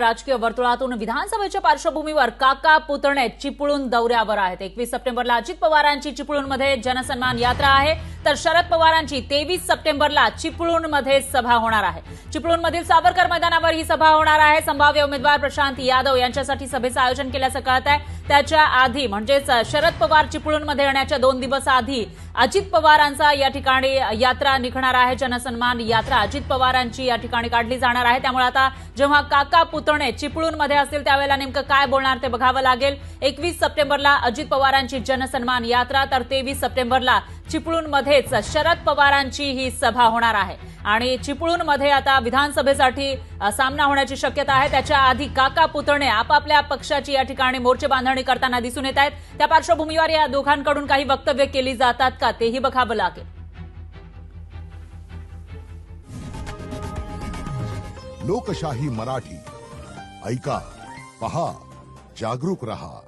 राजकीय वर्तुळातून विधानसभेच्या पार्श्वभूमीवर काका पुतणे चिपळूण दौऱ्यावर आहेत. एकवीस सप्टेंबरला अजित पवारांची चिपळूणमध्ये जनसन्मान यात्रा आहे. तर शरद पवारांची तेवीस सप्टेंबरला चिपळूणमध्ये सभा होणार आहे. चिपळूणमधील सावरकर मैदानावर ही सभा होणार आहे. संभाव्य उमेदवार प्रशांत यादव यांच्यासाठी सभेचं आयोजन केल्याचं कळत आहे. त्याच्या आधी म्हणजेच शरद पवार चिपळूणमध्ये येण्याच्या दोन दिवस आधी अजित पवारांचा या ठिकाणी यात्रा निघणार आहे. जनसन्मान यात्रा अजित पवारांची या ठिकाणी काढली जाणार आहे. त्यामुळे आता जेव्हा काका पुतणे चिपळूणमध्ये असतील त्यावेळेला नेमकं काय बोलणार ते बघावं लागेल. एकवीस सप्टेंबरला अजित पवारांची जनसन्मान यात्रा तर तेवीस सप्टेंबरला चिपळूणमध्येच शरद पवारांची ही सभा होणार आहे. आणि चिपळूणमध्ये आता विधानसभेसाठी सामना होण्याची शक्यता आहे. त्याच्या आधी काका पुतणे आपापल्या पक्षाची या ठिकाणी मोर्चे बांधणी करताना दिसून येत आहेत. त्या पार्श्वभूमीवर या दोघांकडून काही वक्तव्य केली जातात का तेही बघावं लागेल. लोकशाही मराठी. ऐका पहा जागरूक रहा.